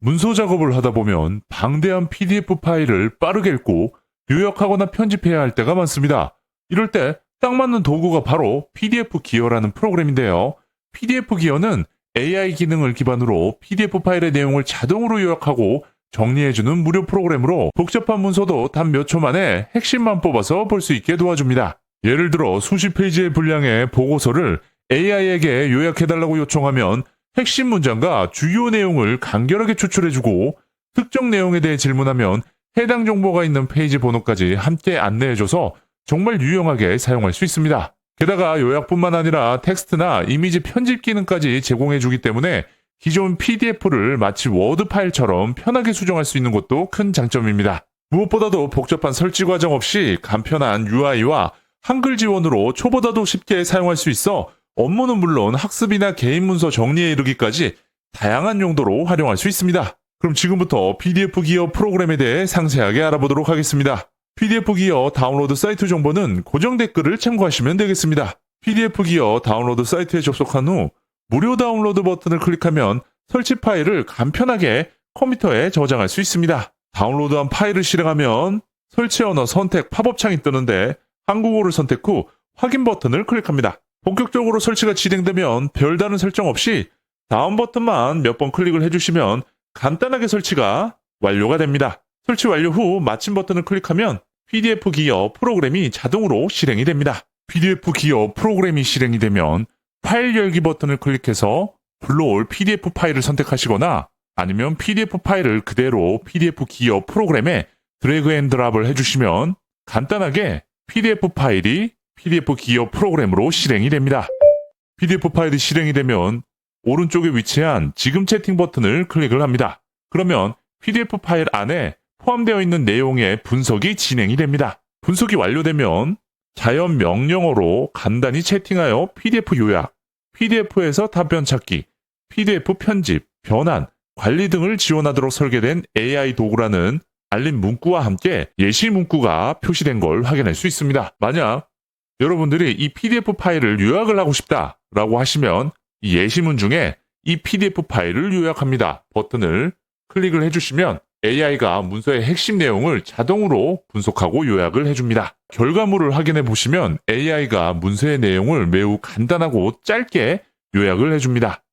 문서 작업을 하다 보면 방대한 PDF 파일을 빠르게 읽고 요약하거나 편집해야 할 때가 많습니다. 이럴 때 딱 맞는 도구가 바로 PDF 기어라는 프로그램인데요. PDF 기어는 AI 기능을 기반으로 PDF 파일의 내용을 자동으로 요약하고 정리해주는 무료 프로그램으로 복잡한 문서도 단 몇 초 만에 핵심만 뽑아서 볼 수 있게 도와줍니다. 예를 들어 수십 페이지의 분량의 보고서를 AI에게 요약해달라고 요청하면 핵심 문장과 주요 내용을 간결하게 추출해주고 특정 내용에 대해 질문하면 해당 정보가 있는 페이지 번호까지 함께 안내해줘서 정말 유용하게 사용할 수 있습니다. 게다가 요약뿐만 아니라 텍스트나 이미지 편집 기능까지 제공해주기 때문에 기존 PDF를 마치 워드 파일처럼 편하게 수정할 수 있는 것도 큰 장점입니다. 무엇보다도 복잡한 설치 과정 없이 간편한 UI와 한글 지원으로 초보다도 쉽게 사용할 수 있어 업무는 물론 학습이나 개인 문서 정리에 이르기까지 다양한 용도로 활용할 수 있습니다. 그럼 지금부터 PDF 기어 프로그램에 대해 상세하게 알아보도록 하겠습니다. PDF 기어 다운로드 사이트 정보는 고정 댓글을 참고하시면 되겠습니다. PDF 기어 다운로드 사이트에 접속한 후 무료 다운로드 버튼을 클릭하면 설치 파일을 간편하게 컴퓨터에 저장할 수 있습니다. 다운로드한 파일을 실행하면 설치 언어 선택 팝업창이 뜨는데 한국어를 선택 후 확인 버튼을 클릭합니다. 본격적으로 설치가 진행되면 별다른 설정 없이 다운 버튼만 몇 번 클릭을 해주시면 간단하게 설치가 완료가 됩니다. 설치 완료 후 마침 버튼을 클릭하면 PDF 기어 프로그램이 자동으로 실행이 됩니다. PDF 기어 프로그램이 실행이 되면 파일 열기 버튼을 클릭해서 불러올 PDF 파일을 선택하시거나 아니면 PDF 파일을 그대로 PDF 기어 프로그램에 드래그 앤 드랍을 해주시면 간단하게 PDF 파일이 PDF 기어 프로그램으로 실행이 됩니다. PDF 파일이 실행이 되면 오른쪽에 위치한 지금 채팅 버튼을 클릭을 합니다. 그러면 PDF 파일 안에 포함되어 있는 내용의 분석이 진행이 됩니다. 분석이 완료되면 자연 명령어로 간단히 채팅하여 PDF 요약, PDF에서 답변 찾기, PDF 편집, 변환, 관리 등을 지원하도록 설계된 AI 도구라는 알림 문구와 함께 예시 문구가 표시된 걸 확인할 수 있습니다. 만약 여러분들이 이 PDF 파일을 요약을 하고 싶다라고 하시면 이 예시문 중에 이 PDF 파일을 요약합니다 버튼을 클릭을 해주시면 AI가 문서의 핵심 내용을 자동으로 분석하고 요약을 해줍니다. 결과물을 확인해 보시면 AI가 문서의 내용을 매우 간단하고 짧게 요약을 해줍니다.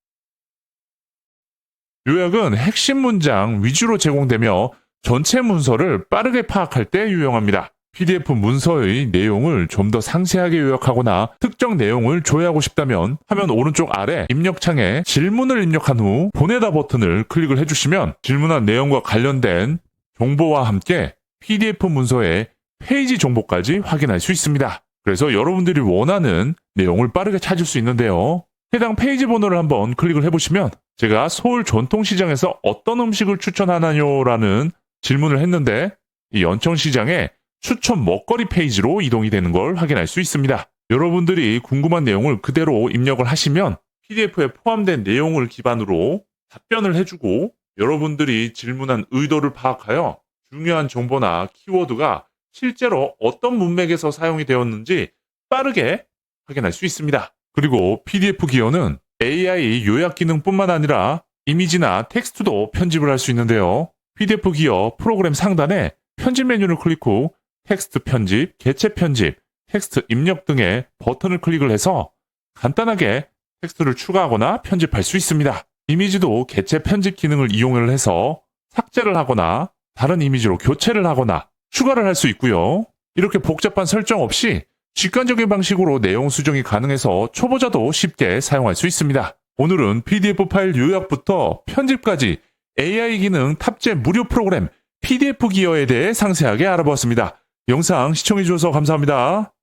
요약은 핵심 문장 위주로 제공되며 전체 문서를 빠르게 파악할 때 유용합니다. PDF 문서의 내용을 좀 더 상세하게 요약하거나 특정 내용을 조회하고 싶다면 화면 오른쪽 아래 입력창에 질문을 입력한 후 보내다 버튼을 클릭을 해주시면 질문한 내용과 관련된 정보와 함께 PDF 문서의 페이지 정보까지 확인할 수 있습니다. 그래서 여러분들이 원하는 내용을 빠르게 찾을 수 있는데요. 해당 페이지 번호를 한번 클릭을 해보시면 제가 서울 전통시장에서 어떤 음식을 추천하나요 라는 질문을 했는데 이 연천시장에 추천 먹거리 페이지로 이동이 되는 걸 확인할 수 있습니다. 여러분들이 궁금한 내용을 그대로 입력을 하시면 PDF에 포함된 내용을 기반으로 답변을 해주고 여러분들이 질문한 의도를 파악하여 중요한 정보나 키워드가 실제로 어떤 문맥에서 사용이 되었는지 빠르게 확인할 수 있습니다. 그리고 PDF 기어는 AI 요약 기능뿐만 아니라 이미지나 텍스트도 편집을 할 수 있는데요. PDF 기어 프로그램 상단에 편집 메뉴를 클릭 후 텍스트 편집, 개체 편집, 텍스트 입력 등의 버튼을 클릭을 해서 간단하게 텍스트를 추가하거나 편집할 수 있습니다. 이미지도 개체 편집 기능을 이용을 해서 삭제를 하거나 다른 이미지로 교체를 하거나 추가를 할 수 있고요. 이렇게 복잡한 설정 없이 직관적인 방식으로 내용 수정이 가능해서 초보자도 쉽게 사용할 수 있습니다. 오늘은 PDF 파일 요약부터 편집까지 AI 기능 탑재 무료 프로그램 PDF 기어에 대해 상세하게 알아보았습니다. 영상 시청해주셔서 감사합니다.